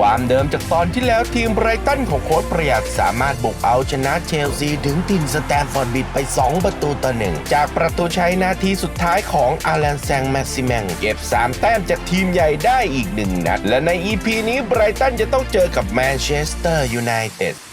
ความเดิมจากตอนที่แล้วทีมไบรตันของโค้ชประหยัดสามารถบุกเอาชนะเชลซีถึงถิ่นสแตนฟอร์ดบิดไป 2 ประตูต่อหนึ่งจากประตูชัยนาทีสุดท้ายของอาลันแซงแม็กซิแมงเก็บ 3 แต้มจากทีมใหญ่ได้อีกหนึ่งนัด และใน EP นี้ไบรตันจะต้องเจอกับแมนเชสเตอร์ยูไนเต็ด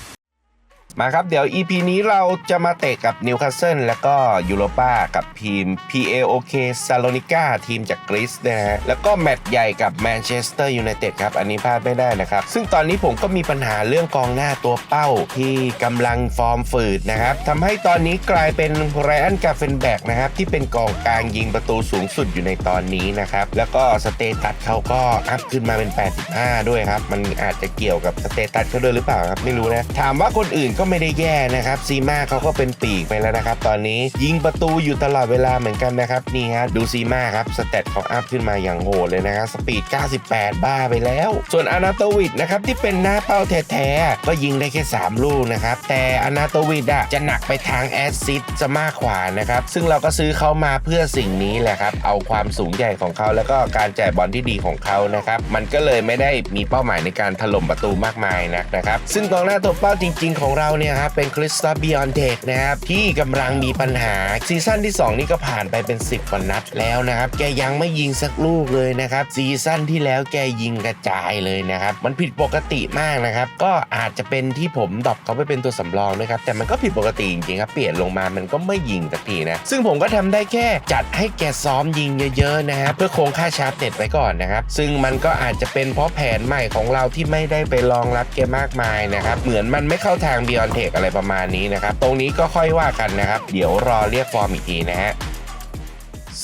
มาครับ เดี๋ยว EP นี้เราจะมาเตะกับนิวคาสเซิลแล้วก็ยูโรปากับทีม PAOK ซาโลนิก้าทีมจากกรีซนะฮะ แล้วก็แมตช์ใหญ่กับแมนเชสเตอร์ยูไนเต็ดครับ อันนี้พลาดไม่ได้นะครับ ซึ่งตอนนี้ผมก็มีปัญหาเรื่องกองหน้าตัวเป้าที่กำลังฟอร์มฝืดนะครับทำให้ตอนนี้กลายเป็นไรอันกาเฟนแบกนะครับ ที่เป็นกองกลางยิงประตูสูงสุดอยู่ในตอนนี้นะครับ แล้วก็สเตตัสเขาก็อัพขึ้นมาเป็น 85 ด้วยครับ มันอาจจะเกี่ยวกับสเตตัสเขาด้วยหรือเปล่าครับไม่รู้นะถามว่าคนอื่นก็ไม่ได้แย่นะครับซีมาเขาก็เป็นปีกไปแล้วนะครับ ตอนนี้ยิงประตูอยู่ตลอดเวลาเหมือนกันนะครับนี่ฮะดูซีมาครับสเตตเขาอัพขึ้นมาอย่างโหดเลยนะครับสปีด 98 บ้าไปแล้ว ส่วนอนาโตวิดนะครับที่เป็นหน้าเป้าแท้ๆก็ยิงได้แค่ 3 ลูกนะครับแต่อนาโตวิดอะจะหนักไปทางแอสซิสจะมากกว่านะครับซึ่งเราก็ซื้อเขามาเพื่อสิ่งนี้แหละครับเอาความสูงใหญ่ของเขาแล้วก็การจ่ายบอลที่ดีของเขานะครับมันก็เลยไม่ได้มีเป้าหมายในการถล่มประตูมากมายนักนะครับซึ่งกองหน้าตัวเป้าจริง ๆ ของเราเนี่ยครับเป็นคริสตาบิออนเทกนะครับ ที่กำลังมีปัญหา ซีซั่นที่ 2 นี่ก็ผ่านไปเป็น 10กว่านัดแล้วนะครับ แกยังไม่ยิงสักลูกเลยนะครับ ซีซั่นที่แล้วแกยิงกระจายเลยนะครับ มันผิดปกติมากนะครับ ก็อาจจะเป็นที่ผมดรอปเขาไปเป็นตัวสำรองนะครับ แต่มันก็ผิดปกติจริงๆครับ เปลี่ยนลงมามันก็ไม่ยิงสักทีนะ ซึ่งผมก็ทำได้แค่จัดให้แกซ้อมยิงเยอะๆนะครับเพื่อคงค่าชาร์จเน็ตไว้ก่อนนะครับ ซึ่งมันก็อาจจะเป็นเพราะแผนใหม่ของเราที่ไม่ได้ไปรองรับแกมากมายนะครับ เหมือนมันไม่เข้าทางเบิออนเทคอะไรประมาณนี้นะครับ ตรงนี้ก็ค่อยว่ากันนะครับ เดี๋ยวรอเรียกฟอร์มอีกทีนะฮะ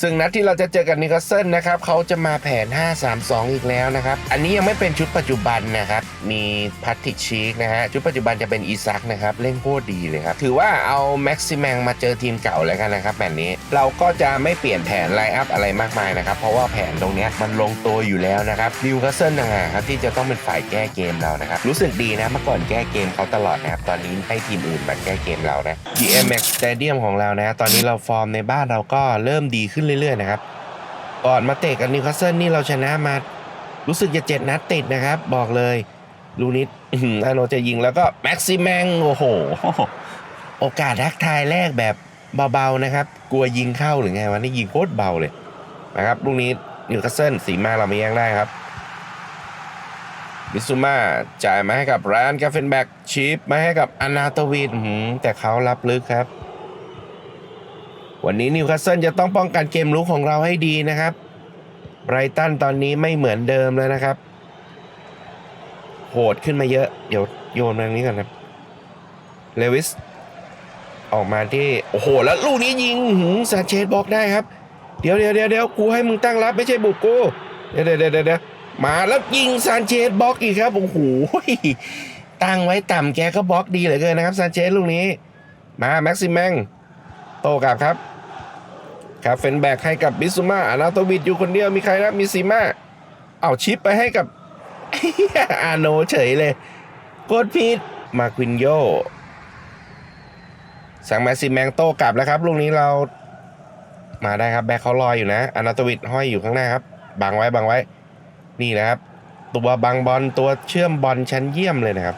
ซึ่งนัดที่เราจะเจอกับนิวคาสเซิลนะครับเขาจะมาแผน 5-3-2 อีกแล้วนะครับ อันนี้ยังไม่เป็นชุดปัจจุบันนะครับ มีพัตติกชีกนะฮะ ชุดปัจจุบันจะเป็นอีซักนะครับ เล่นโคตรดีเลยครับ ถือว่าเอาแม็กซิแมงมาเจอทีมเก่าแล้วกันนะครับแบบนี้เราก็จะไม่เปลี่ยนแผนไลน์อัพอะไรมากมายนะครับ เพราะว่าแผนตรงนี้มันลงตัวอยู่แล้วนะครับนิวคาสเซิลนะฮะครับที่จะต้องเป็นฝ่ายแก้เกมเรานะครับรู้สึกดีนะเมื่อก่อนแก้เกมเขาตลอดนะครับตอนนี้ให้ทีมอื่นมาแก้เกมเรานะ GMX Stadium ของเรานะ ตอนนี้เราฟอร์มในบ้านเราก็เริ่มดีขึ้นเรื่อยๆนะครับก่อนมาเตะกับนิวคาสเซิลนี่เราชนะมา รู้สึกจะเจ็ดนัดติดนะครับ บอกเลยลูนิดอาโนจะยิงแล้วก็แม็กซิแมงโอ้โห โอกาสทักทายแรกแบบเบาๆนะครับ กลัวยิงเข้าหรือไงวะนี่ยิงโคตรเบาเลยนะครับลูกนี้นิวคาสเซิลสีมาเราไม่แยังได้ครับบิซูมาจ่ายมาให้กับไรอันกาเฟนแบ็กชีฟมาให้กับอนาโตวิดแต่เขารับลึกครับ วันนี้นิวคาสเซิลจะต้องป้องกันเกมลุกของเราให้ดีนะครับไบรตันตอนนี้ไม่เหมือนเดิมแล้วนะครับ โหดขึ้นมาเยอะ เดี๋ยวโยนมาตรงนี้ก่อนครับเลวิส ออกมาที่ โอ้โห แล้วลูกนี้ยิงหืมซานเชสบล็อกได้ครับ เดี๋ยวเดี๋ยวเดี๋ยวเดี๋ยวกูให้มึงตั้งรับไม่ใช่บุกกูเดี๋ยวเดี๋ยวเดี๋ยวเดี๋ยวมาแล้วยิงซานเชสบล็อกอีกครับ โอ้โห ตั้งไว้ต่ำแกก็บล็อกดีเหลือเกินนะครับซานเชสลูกนี้ มาแม็กซิมแมงโตกลับครับ ครับเฟนแบกให้กับบิสุมาอานาโตวิดอยู่คนเดียวมีใครนะมีซีมาเอาชิปไปให้กับอาโนเฉยเลยกดผิดมาควินโยสังแมสซิแมงโตกลับแล้วครับลูกนี้เรามาได้ครับแบกเขาลอยอยู่นะอานาโตวิดห้อยอยู่ข้างหน้าครับบังไว้บังไว้ นี่นะครับ ตัวบังบอลตัวเชื่อมบอลชั้นเยี่ยมเลยนะครับ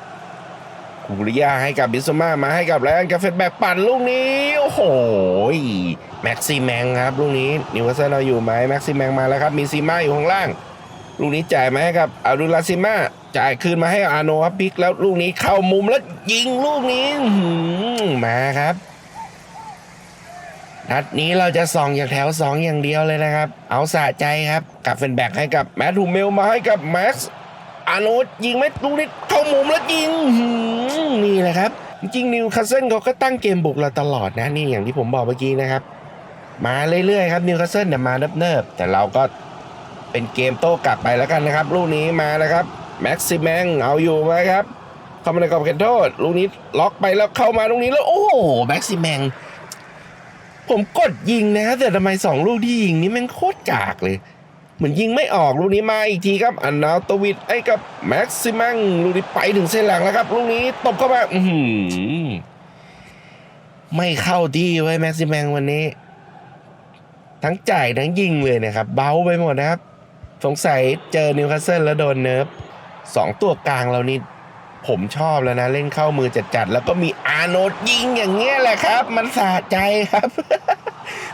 กุริยาให้กับบิสมามาให้กับแลนกาเฟตแบกปั่นลูกนี้ โอ้โหแม็กซี่แมงครับลูกนี้นิวคาสเซิลเราอยู่ไหมแม็กซี่แมงมาแล้วครับมีซีมาอยู่ข้างล่าง ลูกนี้จ่ายมาให้กับอาดุลาซิมาจ่ายคืนมาให้อาโนครับพิกแล้วลูกนี้เข้ามุมแล้วยิงลูกนี้มาครับนัดนี้เราจะส่องจากแถว 2 อย่างเดียวเลยนะครับ เอาสะใจครับกับเฟนแบกให้กับแมททูเมลมาให้กับแม็กซ์ อาโนยิงไม่ลูกนี้เข้ามุมแล้วยิงนี่แหละครับ จริงนิวคาสเซิลเขาก็ตั้งเกมบุกเราตลอดนะนี่อย่างที่ผมบอกเมื่อกี้นะครับ มาเรื่อยๆครับนิวคาสเซิลเนี่ยมาเนิบๆแต่เราก็เป็นเกมโต้กลับไปแล้วกันนะครับ ลูกนี้มาแล้วครับแม็กซิแมงเอาอยู่ไหมครับเข้ามาในกรอบเขตโทษลูกนี้ล็อกไปแล้วเข้ามาลูกนี้แล้วโอ้โหแม็กซิแมงผมกดยิงนะครับแต่ทำไมสองลูกที่ยิงนี่แม่งโคตรกากเลย เหมือนยิงไม่ออกลูกนี้มาอีกทีครับอันนาตวิดไอ้กับแม็กซิแมงลูกนี้ไปถึงเส้นหลังแล้วครับลูกนี้ตบเข้ามาอืไม่เข้าที่ไว้แม็กซิแมงวันนี้ ทั้งจ่ายทั้งยิงเลยนะครับ เบาไปหมดนะครับ สงสัยเจอนิวคาสเซิลแล้วโดนเนิร์ฟสองตัวกลางเรานี่ผมชอบแล้วนะ เล่นเข้ามือจัดๆแล้วก็มีอาโนดยิงอย่างเงี้ยแหละครับ มันสะใจครับ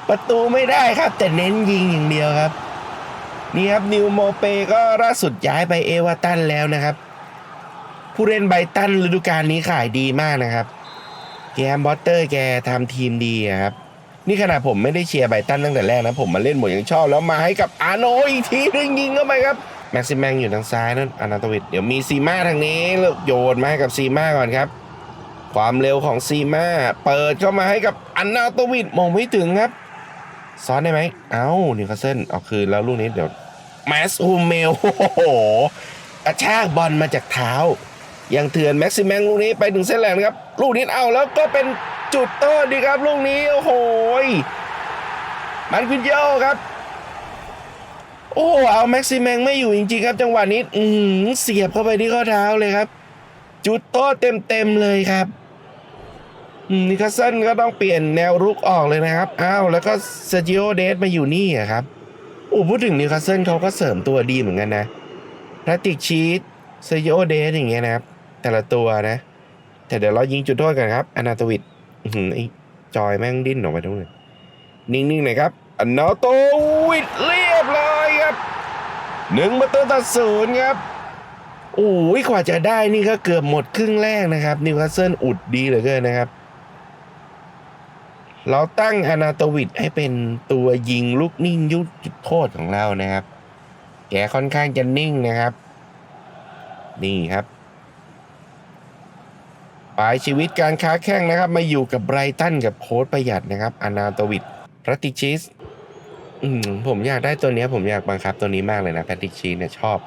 ประตูไม่ได้ครับ แต่เน้นยิงอย่างเดียวครับ นี่ครับนิวโมเปก็ล่าสุดย้ายไปเอวอร์ตันแล้วนะครับ ผู้เล่นไบตันฤดูกาลนี้ขายดีมากนะครับ แกมบอตเตอร์แกทำทีมดีครับนี่ขนาดผมไม่ได้เชียร์ไบตันตั้งแต่แรกนะ ผมมาเล่นหมดยังชอบแล้วมาให้กับอาโนอีกทีนึงยิงเข้าไปครับ แม็กซิมแมงอยู่ทางซ้ายนั่นอนาตวิดเดี๋ยวมีซีมาทางนี้ลโยนมาให้กับซีมาก่อนครับ ความเร็วของซีมาเปิดเข้ามาให้กับอนาตวิดมองไม่ถึงครับ ซ้อนได้ไหมเอ้านิวคาสเซิลเอาคืนแล้วลูกนี้เดี๋ยว แมสฮูเมลโอ้โหกระชากบอลมาจากเท้า ยังเถื่อนแม็กซิแมงลูกนี้ไปถึงเส้นแหลมครับ ลูกนี้เอาแล้วก็เป็นจุดโทษดีครับลูกนี้ โอ้โหยมันคุณโยครับ โอ้เอาแม็กซิแมงไม่อยู่จริงๆครับ จังหวะนี้ อืเสียบเข้าไปที่ข้อเท้าเลยครับ จุดโทษเต็มๆเลยครับนิคาสเซิลก็ต้องเปลี่ยนแนวรุกออกเลยนะครับ อ้าวแล้วก็เซจิโอเดสมาอยู่นี่ครับ โอ้พูดถึงนิวคาสเซิลเขาก็เสริมตัวดีเหมือนกันนะพลาติกชีสเซโอเดสอย่างเงี้ยนะครับ แต่ละตัวนะ แต่เดี๋ยวเรายิงจุดโทษกันครับอนาโตวิดอื้อหือไอ้จอยแม่งดิ้นออกไปตรงเลยนิ่งๆหน่อยครับอนาโตวิดเรียบร้อยครับหนึ่งประตูต่อศูนย์ครับโอ้ยกว่าจะได้นี่ก็เกือบหมดครึ่งแรกนะครับนิวคาสเซิลอุดดีเหลือเกินนะครับ เราตั้งอนาโตวิดให้เป็นตัวยิงลูกนิ่งยุดจุดโทษของเรานะครับ แกค่อนข้างจะนิ่งนะครับ นี่ครับปลายชีวิตการค้าแข่งนะครับ มาอยู่กับไบรตันกับโค้ดประหยัดนะครับอนาโตวิดพรัติชิสอืมผมอยากได้ตัวนี้ผมอยากบังคับตัวนี้มากเลยนะแพติชิสเนี่ยชอบ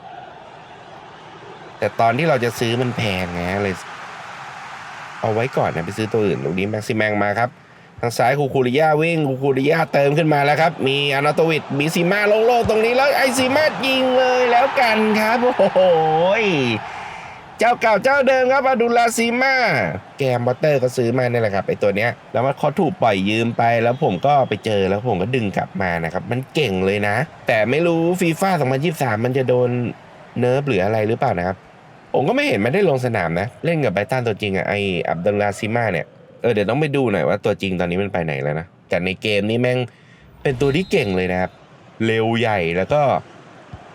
แต่ตอนที่เราจะซื้อมันแพงไงเลย เอาไว้ก่อนนะไปซื้อตัวอื่นตรงนี้แม็กซิแมงมาครับางซ้ายคูคูริยาวิ่งคูคูริยาเติมขึ้นมาแล้วครับ มีอนาโตวิดมีซีมาโล่งๆตรงนี้แล้วไอซีมายิงเลยแล้วกันครับโอ้โหเจ้าเก่าเจ้าเดิมครับอดุลาซีมา แกมบอตเตอร์ก็ซื้อมาเนี่ยแหละครับไอตัวเนี้ยแล้วมันเขาถูกปล่อยยืมไปแล้วผมก็ไปเจอแล้วผมก็ดึงกลับมานะครับ มันเก่งเลยนะ แต่ไม่รู้ฟีฟ่า2023 มันจะโดนเนิร์ฟหรืออะไรหรือเปล่านะครับ ผมก็ไม่เห็นมันได้ลงสนามนะ เล่นกับไบตันตัวจริงอะไออับดุลลาซิมาเนี่ย ออเดี๋ยวต้องไปดูหน่อยว่าตัวจริงตอนนี้มันไปไหนแล้วนะแต่ในเกมนี้แม่งเป็นตัวที่เก่งเลยนะครับ เร็วใหญ่แล้วก็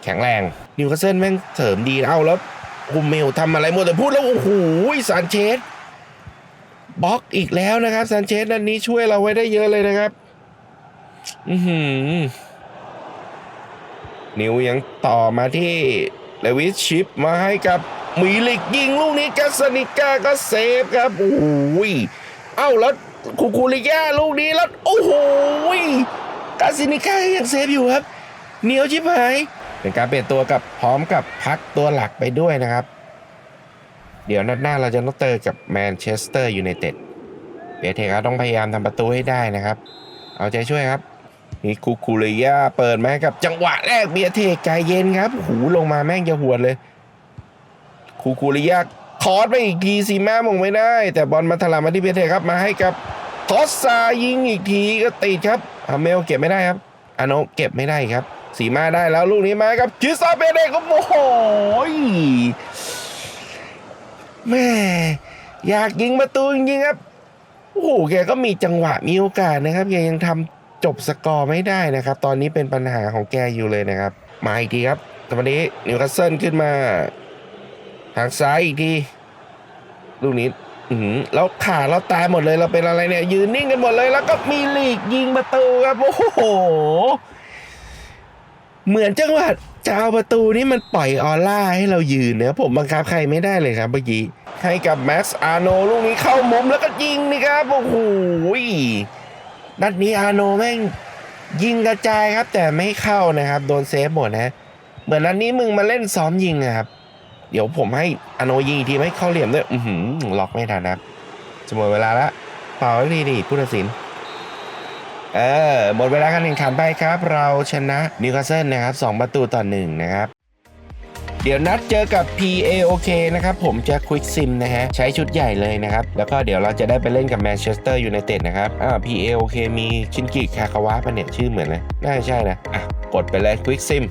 แข็งแรงนิวคาสเซิลแม่งเสริมดีเอาแล้วคุมเมลทำอะไรหมดแต่พูดแล้วโอ้โหซานเชสบล็อกอีกแล้วนะครับซานเชสนันนี้ช่วยเราไว้ได้เยอะเลยนะครับอือหือนิวยังต่อมาที่เลวิสชิปมาให้กับมีลิกยิงลูกนี้กัสนิก้าก็เซฟครับโอ้โหย เอ้าแล้วคูคูลิยาลูกนี้แล้ว โอ้โหยกัสนิก้ายังเซฟอยู่ครับเหนียวชิบหายเป็นการเปลี่ยนตัวกับพร้อมกับพักตัวหลักไปด้วยนะครับ เดี๋ยวนัดหน้าเราจะต้องเจอกับแมนเชสเตอร์ยูไนเต็ดเบเทคต้องพยายามทำประตูให้ได้นะครับ เอาใจช่วยครับนี่คูคูเลียเปิดมาให้กับจังหวะแรกเบียเทกใจเย็นครับ หูลงมาแม่งจะหวดเลย คูคูเลีย คอร์สไปอีกทีซีมามงไม่ได้ แต่บอลมาถลามาที่เบียร์เทครับมาให้กับทอสซายิงอีกทีก็ติดครับอาเมลเก็บไม่ได้ครับอาโนเก็บไม่ได้ครับ สีมาได้แล้วลูกนี้มาให้กับคิซาเบเดก็โอ้โหยแม่อยากยิงประตูจริงๆครับโอ้โหแกก็มีจังหวะมีโอกาสนะครับแกยังทำจบสกอร์ไม่ได้นะครับ ตอนนี้เป็นปัญหาของแกอยู่เลยนะครับ มาอีกทีครับตอนนี้นิวคาสเซิลขึ้นมา ทางซ้ายอีกทีลูกนี้อือหือแล้วขาเราตายหมดเลยเราเป็นอะไรเนี่ย ยืนนิ่งกันหมดเลย แล้วก็มีลีกยิงประตูครับโอ้โห เหมือนจังหวะจะเอาประตูนี้มันปล่อยออร่าให้เรายืนเนะผมบังคับใครไม่ได้เลยครับเมื่อกี้ให้กับแม็กซ์อาโนลูกนี้เข้ามุมแล้วก็ยิงนี่ครับโอ้โหนัดนี้อาโนแม่งยิงกระจายครับ แต่ไม่เข้านะครับ โดนเซฟหมดนะ เหมือนนัดนี้มึงมาเล่นซ้อมยิงนะครับ เดี๋ยวผมให้อโนยิงอีกทีไม่เข้าเหลี่ยมด้วยอือหือล็อกไม่ทันนะจะหมดเวลาละเป่าดีดีผู้ตัดสินเออหมดเวลาการแข่งขันไปครับ เราชนะนิวคาสเซิลนะครับ2ประตูต่อหนึ่งนะครับเดี๋ยวนัดเจอกับ PAOK นะครับ ผมจะควิกซิมนะฮะ ใช้ชุดใหญ่เลยนะครับ แล้วก็เดี๋ยวเราจะได้ไปเล่นกับแมนเชสเตอร์ยูไนเต็ดนะครับอ่า PAOK มีชินกิคาคาวะปะเนี่ย ชื่อเหมือนเลย น่าใช่นะ อะ กดไปเลยควิกซิม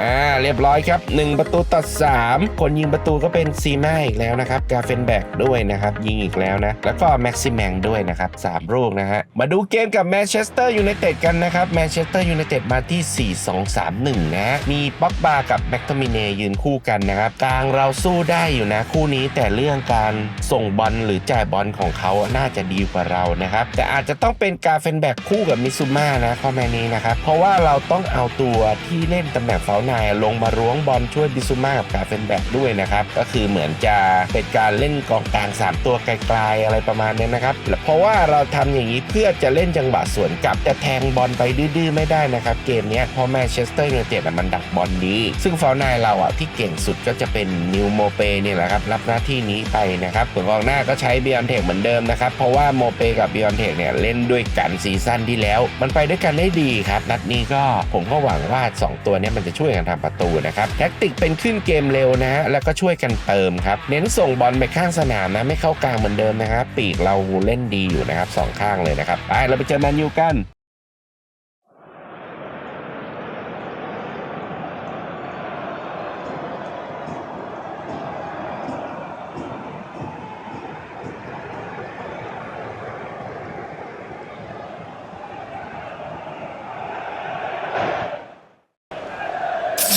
อ่าเรียบร้อยครับ 1 ประตูต่อ 3 คนยิงประตูก็เป็นซีมาอีกแล้วนะครับกาเฟนแบกด้วยนะครับ ยิงอีกแล้วนะ แล้วก็แม็กซิแมงด้วยนะครับ3ลูกนะฮะมาดูเกมกับแมนเชสเตอร์ยูไนเต็ดกันนะครับแมนเชสเตอร์ยูไนเต็ดมาที่ 4 2 3 1 นะฮะมีป็อกบากับแม็กโทมิเนยืนคู่กันนะครับกลางเราสู้ได้อยู่นะคู่นี้แต่เรื่องการส่งบอลหรือจ่ายบอลของเขาน่าจะดีกว่าเรานะครับแต่อาจจะต้องเป็นกาเฟนแบกคู่กับมิซูมานะข้อแม้นี้นะครับเพราะว่าเราต้องเอาตัวที่เล่นตำแหน่งเฝ้านายลงมาล้วงบอลช่วยมิซูมากับกาเฟนแบกด้วยนะครับ ก็คือเหมือนจะเป็นการเล่นกองกลาง 3 ตัวไกลๆอะไรประมาณนี้นะครับ เพราะว่าเราทำอย่างนี้เพื่อจะเล่นจังหวะสวนกลับจะแทงบอลไปดื้อๆไม่ได้นะครับ เกมนี้เพราะแมนเชสเตอร์ยูไนเต็ดมันดักบอลดี ซึ่งเฝ้านายเราอะที่เก่งสุดก็จะเป็นนิวโมเปเนี่ยแหละครับรับหน้าที่นี้ไปนะครับส่วนกองหน้าก็ใช้เบียนเทคเหมือนเดิมนะครับเพราะว่าโมเปกับเบียนเทคเนี่ยเล่นด้วยกันซีซั่นที่แล้ว มันไปด้วยกันได้ดีครับนัดนี้ก็ผมก็หวังว่า 2 ตัวนี้มันจะช่วยการทำประตูนะครับแท็กติกเป็นขึ้นเกมเร็วนะฮะแล้วก็ช่วยกันเติมครับเน้นส่งบอลไปข้างสนามนะไม่เข้ากลางเหมือนเดิมนะครับปีกเราเล่นดีอยู่นะครับสองข้างเลยนะครับไปเราไปเจอแมนยูกัน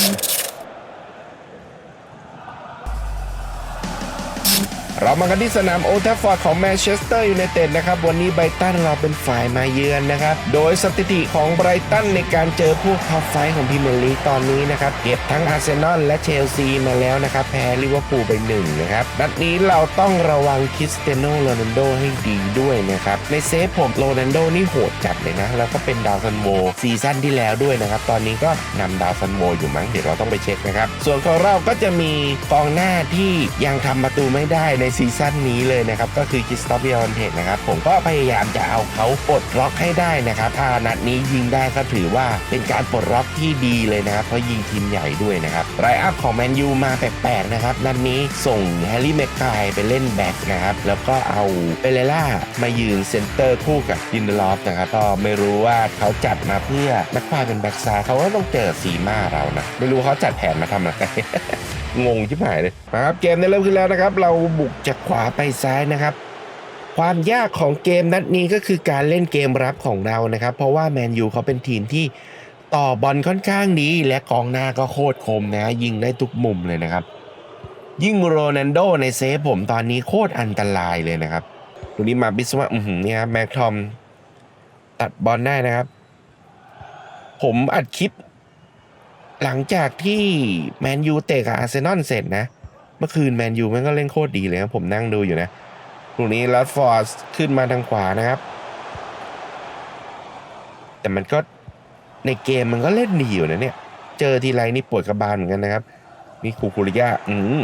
Thank you. เรามากันที่สนามโอทัฟฟอร์ดของแมนเชสเตอร์ยูไนเต็ดนะครับ วันนี้ไบรตันเราเป็นฝ่ายมาเยือนนะครับ โดยสถิติของไบรตันในการเจอพวกท็อปไฟของพรีเมียร์ลีกตอนนี้นะครับเก็บทั้งอาร์เซนอลและเชลซีมาแล้วนะครับ แพ้ลิเวอร์พูลไปหนึ่งนะครับนัดนี้เราต้องระวังคริสเตียโนโรนัลโดให้ดีด้วยนะครับ ในเซฟผมโรนัลโดนี่โหดจัดเลยนะ แล้วก็เป็นดาวซันโวซีซั่นที่แล้วด้วยนะครับ ตอนนี้ก็นำดาวซันโวอยู่มั้งเดี๋ยวเราต้องไปเช็คนะครับส่วนของเราก็จะมีกองหน้าที่ยังทำประตูไม่ได้ในซีซั่นนี้เลยนะครับ ก็คือคิสตอฟเบียนเทคนะครับ ผมก็พยายามจะเอาเขาปลดล็อกให้ได้นะครับ ถ้านัดนี้ยิงได้ก็ถือว่าเป็นการปลดล็อกที่ดีเลยนะครับ เพราะยิงทีมใหญ่ด้วยนะครับไรอัพของแมนยูมาแปลกๆนะครับ นัดนี้ส่งแฮร์รี่แม็กไกายไปเล่นแบ็กนะครับ แล้วก็เอาเปเรล่ามายืนเซนเตอร์คู่กับยินเดลอฟนะครับ ก็ไม่รู้ว่าเขาจัดมาเพื่อแม็กไกายเป็นแบ็กซ้ายเขาก็ต้องเจอซีมาเรานะ ไม่รู้เขาจัดแผนมาทำอะไร งงชิบหายเลยนะครับเกมได้เริ่มขึ้นแล้วนะครับ เราบุกจากขวาไปซ้ายนะครับ ความยากของเกมนัดนี้ก็คือการเล่นเกมรับของเรานะครับ เพราะว่าแมนยูเขาเป็นทีมที่ต่อบอลค่อนข้างดี และกองหน้าก็โคตรคมนะยิงได้ทุกมุมเลยนะครับ ยิ่งโรนัลโดในเซฟผมตอนนี้โคตรอันตรายเลยนะครับดูนี้มาบิสว่าอือหือเนี่ยครับแม็กทอมตัดบอลได้นะครับ ผมอัดคลิป หลังจากที่แมนยูเตะกับอาร์เซนอลเสร็จนะ เมื่อคืนแมนยูมันก็เล่นโคตรดีเลยนะผมนั่งดูอยู่นะตรงนี้ลัดฟอร์ดขึ้นมาทางขวานะครับ แต่มันก็ในเกมมันก็เล่นดีอยู่นะเนี่ย เจอทีไรนี่ปวดกระบาลเหมือนกันนะครับ นี่คูคูริยาอืม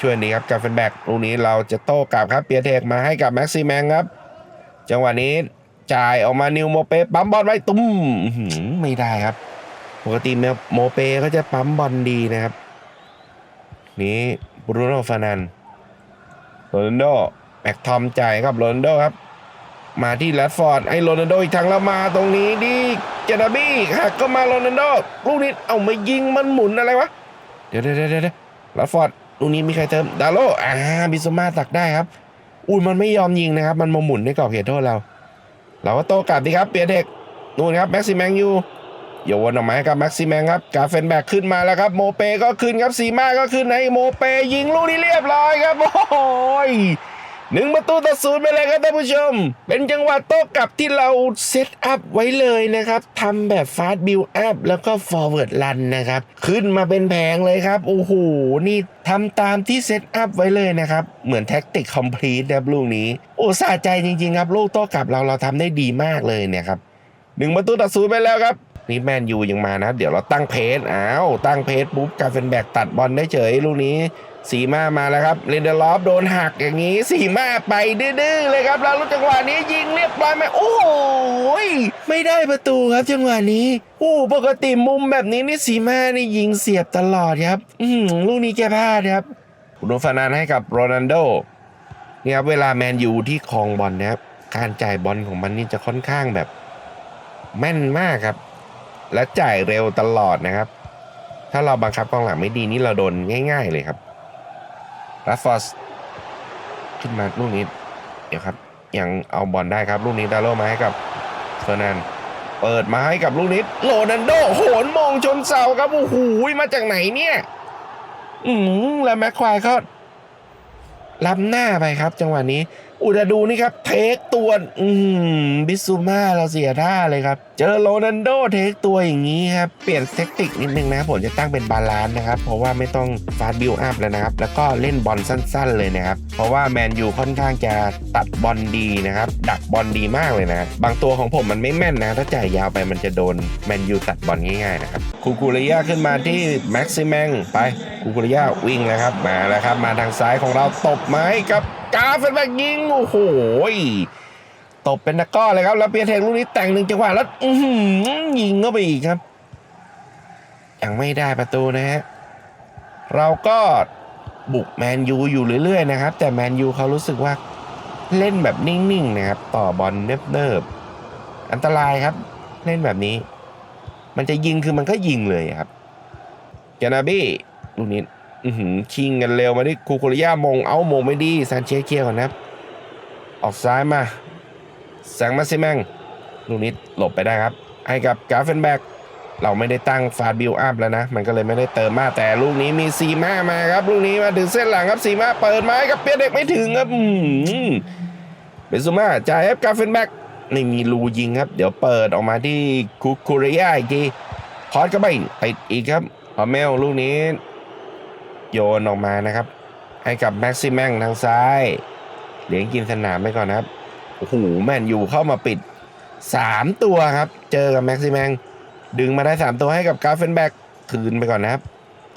ช่วยนี้ครับกาเฟนแบกตรงนี้เราจะโต้กลับครับเปียเทกมาให้กับแม็กซิแมงครับ จังหวะนี้จ่ายออกมานิวโมเป้ปั๊มบอลไว้ตุ้มไม่ได้ครับ ปกติโมเปก็จะปั๊มบอลดีนะครับ นี่บรูโน่ฟานันโรนัลโดแม็กทอมจ่ายครับโรนัลโดครับ มาที่แรดฟอร์ดให้โรนัลโดอีกทางแล้วมาตรงนี้ดีเจนาบี้หักก็มาโรนัลโดลูกนี้เอามายิงมันหมุนอะไรวะเดี๋ยวเดี๋ยวเดี๋ยวเดี๋ยวแรดฟอร์ดลูกนี้มีใครเติมดาโลอ่าบิสมาตักได้ครับ อุ้ยมันไม่ยอมยิงนะครับ มันมาหมุนในกรอบเขตโทษเรา เราก็โต้กลับดีครับเปียเด็กนู่นครับแม็กซิแมงยู โยนออกมาให้กับแม็กซิแมงครับกาเฟนแบกขึ้นมาแล้วครับโมเปก็ขึ้นครับซีมาก็ขึ้นให้โมเปยิงลูกนี้เรียบร้อยครับ โอ้ยหนึ่งประตูต่อศูนย์ไปเลยครับท่านผู้ชม เป็นจังหวะโต้กลับที่เราเซตอัพไว้เลยนะครับทำแบบฟาสต์บิลอัพแล้วก็ฟอร์เวิร์ดรันนะครับ ขึ้นมาเป็นแผงเลยครับ โอ้โห นี่ทำตามที่เซตอัพไว้เลยนะครับ เหมือนแท็กติกคอมพลีทนะครับลูกนี้ โอ้สะใจจริง ๆ ครับ ลูกโต้กลับเราเราทำได้ดีมากเลยเนี่ยครับหนึ่งประตูต่อศูนย์ไปแล้วครับ นี่แมนยูยังมานะ เดี๋ยวเราตั้งเพจอ้าวตั้งเพจปุ๊บกาเฟนแบกตัดบอลได้เฉยลูกนี้สีมามาแล้วครับเรนเดลอฟโดนหักอย่างนี้สีมาไปดื้อๆเลยครับแล้วลูกจังหวะนี้ยิงเรียบร้อยไหมโอ้โหยไม่ได้ประตูครับจังหวะนี้โอ้ปกติมุมแบบนี้นี่สีมานี่ยิงเสียบตลอดครับ อืมลูกนี้แกพลาดครับโดนฟานันให้กับโรนัลโดเนี่ยครับเวลาแมนยูที่ครองบอลนะครับการจ่ายบอลของมันนี่จะค่อนข้างแบบ แม่นมากครับ และจ่ายเร็วตลอดนะครับ ถ้าเราบังคับกองหลังไม่ดีนี่เราโดนง่าย ๆ เลยครับรัฟฟอสขึ้นมาลูกนี้เดี๋ยวครับ ยังเอาบอลได้ครับลูกนี้ดาโลมาให้กับเฟอร์นันเปิดมาให้กับลูกนี้โรนันโดโหนมองชนเสาครับโอ้โหมาจากไหนเนี่ย อืมแล้วแม็กควายเขาล้ำหน้าไปครับ จังหวะนี้ อุดาดูนี่ครับ เทคตัวอืมบิซูมาเราเสียท่าเลยครับ เจอโรนันโดเทคตัวอย่างนี้ครับ เปลี่ยนเทคนิคนิดนึงนะผมจะตั้งเป็นบาลานซ์นะครับ เพราะว่าไม่ต้องฟาดบิลอัพแล้วนะครับ แล้วก็เล่นบอลสั้น ๆ เลยนะครับ เพราะว่าแมนยูค่อนข้างจะตัดบอลดีนะครับ ดักบอลดีมากเลยนะ บางตัวของผมมันไม่แม่นนะ ถ้าจ่ายยาวไปมันจะโดนแมนยูตัดบอลง่ายๆนะครับคูคูริยาขึ้นมาที่แม็กซิแมงไปคูคูริยาวิ่งแล้วครับมาแล้วครับ มาทางซ้ายของเราตบไม้กับ กาเฟนแบกยิง โอ้โหตบเป็นนักก้อเลยครับ แล้วเปียเทงลูกนี้แต่งหนึ่งจังหวะแล้วอืยิงเข้าไปอีกครับ ยังไม่ได้ประตูนะฮะ เราก็บุกแมนยูอยู่เรื่อยๆนะครับ แต่แมนยูเขารู้สึกว่าเล่นแบบนิ่งๆนะครับ ต่อบอลเนิบๆอันตรายครับ เล่นแบบนี้ มันจะยิงคือมันก็ยิงเลยครับจานาบี้ลูกนี้ ชิงกันเร็วมาที่คูคุริยามงเอามงไม่ดีซานเชสเคลียร์ก่อนนะครับ ออกซ้ายมาแสงมาซิแมงลูกนี้หลบไปได้ครับ ให้กับกาเฟนแบกเราไม่ได้ตั้งฟาดบิลอัพแล้วนะ มันก็เลยไม่ได้เติมมาแต่ลูกนี้มีซีมามาครับ ลูกนี้มาถึงเส้นหลังครับซีมาเปิดไม้กับเปียเด็กไม่ถึงครับเบซูมาจ่ายให้กาเฟนแบกไม่มีรูยิงครับ เดี๋ยวเปิดออกมาที่คูคูริยาอีกทีคอสก็ไปติดอีกครับพอเมลลูกนี้ โยนออกมานะครับ ให้กับแม็กซิแมงทางซ้าย เหลียงกินสนามไปก่อนนะครับโอ้โหแมนยูเข้ามาปิด 3 ตัวครับ เจอกับแม็กซิแมงดึงมาได้ 3 ตัวให้กับกาเฟนแบ็กคืนไปก่อนนะครับ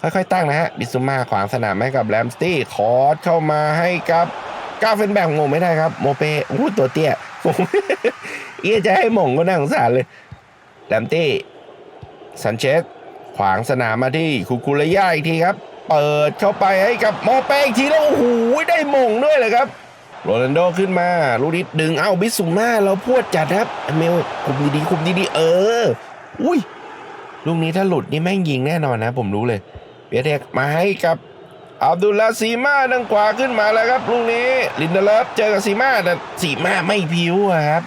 ค่อยๆ ตั้งนะฮะบิซูมาขวางสนามให้กับแรมสตี้คอร์สเข้ามาให้กับกาเฟนแบ็กงงไม่ได้ครับโมเปโอ้โหตัวเตี้ยโอ้โหเอียจะให้หม่งก็น่าสงสารเลยแรมตี้ซันเชสขวางสนามมาที่คูคูระย่าอีกทีครับ เปิดเข้าไปให้กับโมเปอีทีแล้วโอ้โหได้มงด้วยเลยครับโรนัลโดขึ้นมาลูกนี้ดึงเอ้าบิสุมาเราพวดจัดครับเมลคุมดีๆคุมดีๆเออ อุ้ยลูกนี้ถ้าหลุดนี่แม่งยิงแน่นอนนะ ผมรู้เลยเปียเทกมาให้กับอับดุลลาซีมาดังขวาขึ้นมาแล้วครับลูกนี้ ลินเดเลฟเจอกับซีมาแต่ซีมาไม่พิ้วครับ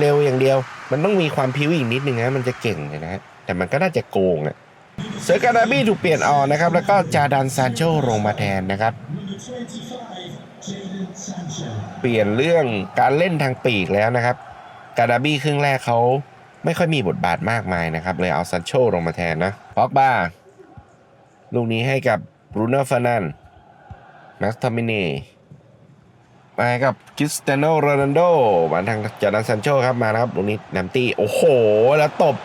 เร็วอย่างเดียว มันต้องมีความพิ้วอีกนิดนึงนะมันจะเก่งเลยนะแต่มันก็น่าจะโกงอะ เซอร์กานาบี้ถูกเปลี่ยนออกนะครับ แล้วก็จาดันซานโชลงมาแทนนะครับ เปลี่ยนเรื่องการเล่นทางปีกแล้วนะครับ กาดาบี้ครึ่งแรกเขาไม่ค่อยมีบทบาทมากมายนะครับ เลยเอาซันโชลงมาแทนนะพ็อกบาลูกนี้ให้กับบรูโน่ฟานันแม็กซ์ทอมินีมาให้กับคริสเตียโนโรนัลโดมาทางจอร์แดนซันโชครับมานะครับลูกนี้แนมตี้ โอ้โห แล้วตบ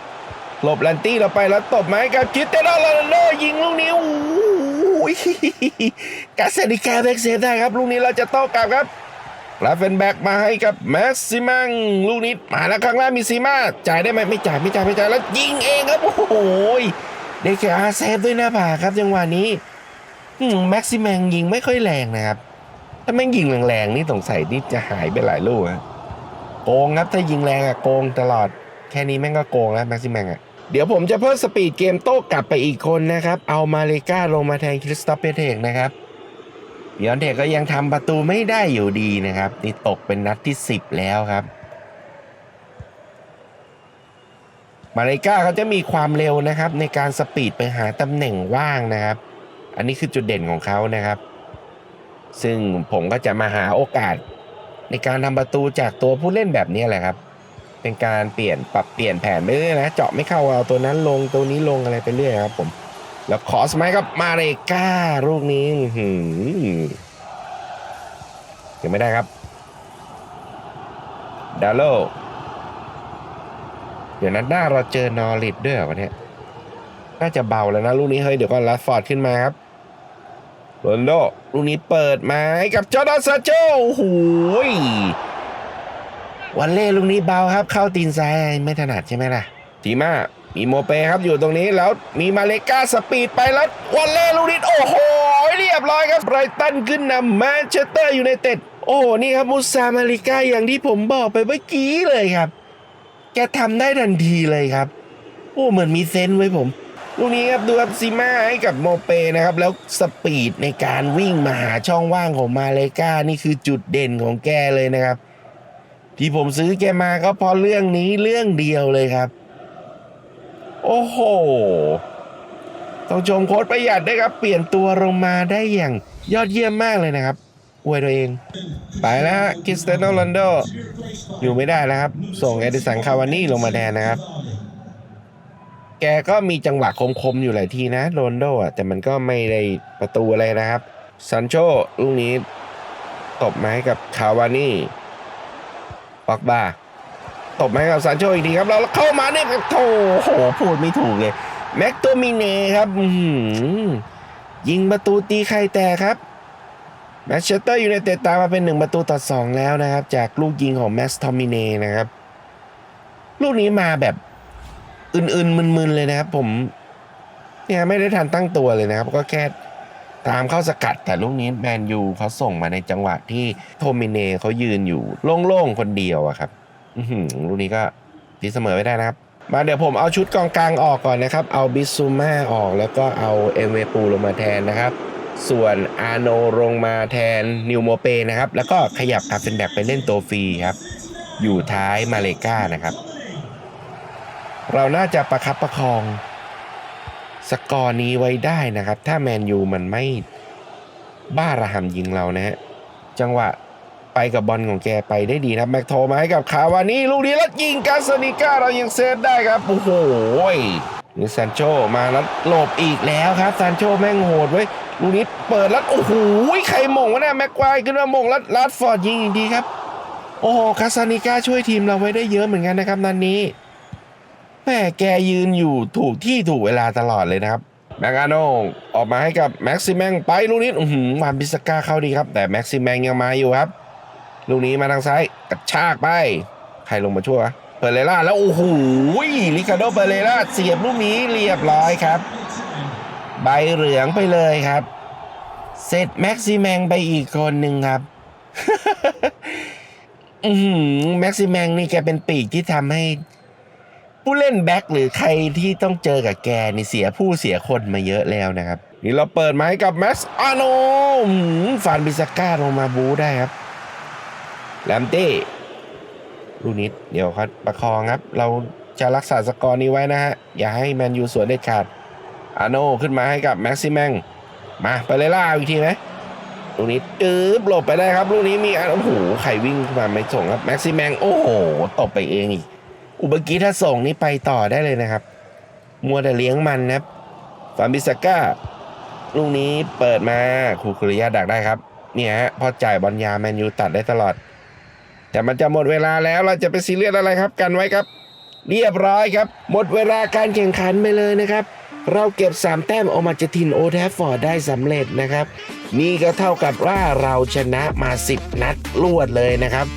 หลบแลนตี้เราไปแล้วตบมาให้กับคริสเตโนโรนัลโดยิงลูกนี้โอ้โหกาเซนิกาแบ็กเซฟได้ครับลูกนี้เราจะโต้กลับครับลาเฟนแบ็กมาให้กับแม็กซิมังลูกนี้มาแล้วข้งล่างมีซีมาจ่ายได้ไหมไม่จ่ายไม่จ่ายไม่จ่ายแล้วยิงเองครับโอ้โหได้แค่อาเซฟด้วยหน้าผาครับจังหวะนี้แม็กซิมังยิงไม่ค่อยแรงนะครับ ถ้าแม่งยิงแรงๆนี่สงสัยนี่จะหายไปหลายลูกอะโกงครับถ้ายิงแรงอะโกงตลอดแค่นี้แม่งก็โกงแล้วแม็กซิมังอะ เดี๋ยวผมจะเพิ่มสปีดเกมโต้กลับไปอีกคนนะครับ เอามาเลกาลงมาแทนคริสตอฟเปเทกนะครับบิอนเทคก็ยังทำประตูไม่ได้อยู่ดีนะครับ นี่ตกเป็นนัดที่ 10 แล้วครับ มาเลกาเขาจะมีความเร็วนะครับ ในการสปีดไปหาตำแหน่งว่างนะครับ อันนี้คือจุดเด่นของเขานะครับ ซึ่งผมก็จะมาหาโอกาสในการทำประตูจากตัวผู้เล่นแบบนี้แหละครับ เป็นการเปลี่ยนปรับเปลี่ยนแผนไปเรื่อยนะเจาะไม่เข้าเอาตัวนั้นลงตัวนี้ลงอะไรไปเรื่อยครับผม แล้วขอสมัยกับมาเรกาลูกนี้หืยังไม่ได้ครับดาโลเดี๋ยวนัดหน้าเราเจอนอริดด้วยเหรอวะเนี่ยน่าจะเบาแล้วนะลูกนี้เฮ้ยเดี๋ยวก่อนลัดฟอร์ดขึ้นมาครับโรนลโดลูกนี้เปิดมาให้กับจอร์แดนซาโจโอ้โหย วันเล่ลูกนี้เบาครับ เข้าตีนซ้ายไม่ถนัดใช่ไหมล่ะทีมามีโมเปครับอยู่ตรงนี้แล้วมีมาเลกาสปีดไปแล้ววันเล่ลูกนี้โอ้โหเรียบร้อยครับไบรตันขึ้นนำแมนเชสเตอร์อยู่ในเต็ดโอ้นี่ครับมุซามาลิกาอย่างที่ผมบอกไปเมื่อกี้เลยครับ แกทำได้ทันทีเลยครับ โอ้เหมือนมีเซนส์ไว้ผมลูกนี้ครับดูครับซีมาให้กับโมเปนะครับ แล้วสปีดในการวิ่งมาหาช่องว่างของมาเลกานี่คือจุดเด่นของแกเลยนะครับ ที่ผมซื้อแกมาก็เพราะเรื่องนี้เรื่องเดียวเลยครับ โอ้โห ต้องชมโค้ดประหยัดด้วยครับ เปลี่ยนตัวลงมาได้อย่างยอดเยี่ยมมากเลยนะครับอวยตัวเอง ไปแล้วคริสเตยโนโรนโด อยู่ไม่ได้แล้วครับ ส่งเอดิสันคาวานี่ลงมาแทนนะครับ แกก็มีจังหวะคมๆ อยู่หลายทีนะโรนโดอะแต่มันก็ไม่ได้ประตูอะไรนะครับซันโชลูกนี้ตบมาให้กับคาวานี่ ปอกบาตบมาให้กับซันโชอีกทีครับแล้วเข้ามาเนี่ยโถโหพูดไม่ถูกเลยแม็กตัวมิเน่ครับยิงประตูตีไข่แตกครับแมนเชสเตอร์ยูไนเต็ดตามมาเป็นหนึ่งประตูต่อสองแล้วนะครับ จากลูกยิงของแม็กซ์ทอมิเน่นะครับ ลูกนี้มาแบบอื่นๆมึนๆเลยนะครับ ผมเนี่ยไม่ได้ทันตั้งตัวเลยนะครับ ก็แค่ ตามเข้าสกัดแต่ลูกนี้แมนยูเขาส่งมาในจังหวะที่โทมิเนเขายืนอยู่โล่งๆคนเดียวอะครับลูกนี้ก็ตีเสมอไม่ได้นะครับ มาเดี๋ยวผมเอาชุดกองกลางออกก่อนนะครับ เอาบิซูมาออกแล้วก็เอาเอเวปูลงมาแทนนะครับ ส่วนอาโนลงมาแทนนิวโมเปนะครับ แล้วก็ขยับคาเฟนแบกไปเล่นโตฟีครับ อยู่ท้ายมาเลกานะครับ เราน่าจะประคับประคอง สกอร์นี้ไว้ได้นะครับ ถ้าแมนยูมันไม่บ้าระหำยิงเรานะฮะจังหวะไปกับบอลของแกไปได้ดีนะครับแม็กโทมาให้กับคาวานี่ลูกนี้แล้วยิงกาสนิก้าเรายังเซฟได้ครับ โอ้โหนี่ซานโชมาแล้วหลบอีกแล้วครับซานโชแม่งโหดเว้ลูกนี้เปิดแล้วโอ้โหใครมงวะเนี่ยแม็กควายขึ้นมามงแล้วลัดฟอร์ดยิงอีกทีครับ โอ้โหคาซานิก้าช่วยทีมเราไว้ได้เยอะเหมือนกันนะครับนันนี้ แม่แกยืนอยู่ถูกที่ถูกเวลาตลอดเลยนะครับแมกอาโนออกมาให้กับแม็กซิแมงไปลูกนี้อื้อหือวานบิสก้าเข้าดีครับ แต่แม็กซิแมงยังมาอยู่ครับ ลูกนี้มาทางซ้ายกระชากไป ใครลงมาช่วยวะเปเรล่าแล้วโอ้โหลิคาโดเปเรล่าเสียบลูกนี้เรียบร้อยครับ ใบเหลืองไปเลยครับ เสร็จแม็กซิแมงไปอีกคนหนึ่งครับอือหือแม็กซิแมงนี่แกเป็นปีกที่ทำให้ ผู้เล่นแบ็คหรือใครที่ต้องเจอกับแกนี่เสียผู้เสียคนมาเยอะแล้วนะครับ นี่เราเปิดมาให้กับแม็กซ์อาโนฟานบิสก้าลงมาบูได้ครับแลมเต้ลูนี้เดี๋ยวเขาประคองครับ เราจะรักษาสกอร์นี้ไว้นะฮะ อย่าให้แมนยูสวนเด็ดขาดอาโนขึ้นมาให้กับแม็กซิแมงมาไปเลยล่าอีกทีไหมลูกนี้ตืบหลบไปได้ครับลูกนี้มีอันโอ้โหใครวิ่งขึ้นมาไม่ส่งครับแม็กซิแมงโอ้โหตบไปเองอีก อุบกี้ถ้าส่งนี่ไปต่อได้เลยนะครับ มัวแต่เลี้ยงมันนะครับฟาบิสก้าลูกนี้เปิดมาคูคุริยาดักได้ครับ เนี่ยฮะพอจ่ายบอลยาแมนยูตัดได้ตลอด แต่มันจะหมดเวลาแล้วเราจะไปซีเรียสอะไรครับ กันไว้ครับ เรียบร้อยครับ หมดเวลาการแข่งขันไปเลยนะครับ เราเก็บ 3 แต้มออกมาจากทินโอแทฟฟอร์ดได้สำเร็จนะครับ นี่ก็เท่ากับว่าเราชนะมา 10 นัดรวดเลยนะครับ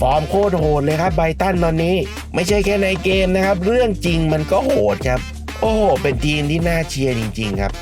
ฟอร์มโคตรโหดเลยครับไบตันตอนนี้ ไม่ใช่แค่ในเกมนะครับ เรื่องจริงมันก็โหดครับ โอ้โห เป็นทีมที่น่าเชียร์จริง ๆ ครับ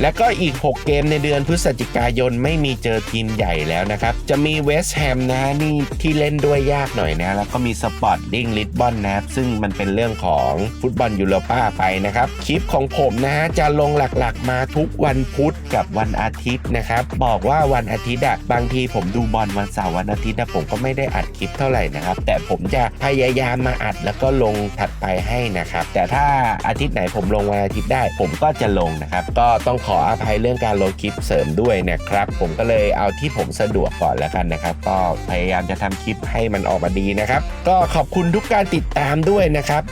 แล้วก็อีก 6 เกมในเดือนพฤศจิกายนไม่มีเจอทีมใหญ่แล้วนะครับ จะมีเวสต์แฮมนะนี่ที่เล่นด้วยยากหน่อยนะ แล้วก็มีสปอร์ตดิ้งลิสบอนนะครับ ซึ่งมันเป็นเรื่องของฟุตบอลยูโรป้าไปนะครับ คลิปของผมนะฮะจะลงหลักๆมาทุกวันพุธกับวันอาทิตย์นะครับ บอกว่าวันอาทิตย์อะบางทีผมดูบอลวันเสาร์วันอาทิตย์นะผมก็ไม่ได้อัดคลิปเท่าไหร่นะครับ แต่ผมจะพยายามมาอัดแล้วก็ลงถัดไปให้นะครับ แต่ถ้าอาทิตย์ไหนผมลงวันอาทิตย์ได้ ผมก็จะลงนะครับ ก็ต้องขออภัยเรื่องการลงคลิปเสริมด้วยนะครับ ผมก็เลยเอาที่ผมสะดวกก่อนแล้วกันนะครับ ก็พยายามจะทำคลิปให้มันออกมาดีนะครับ ก็ขอบคุณทุกการติดตามด้วยนะครับ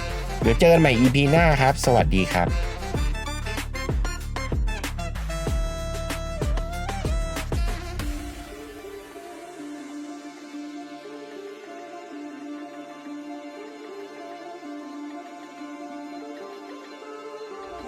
เดี๋ยวเจอกันใหม่ EP หน้าครับ สวัสดีครับ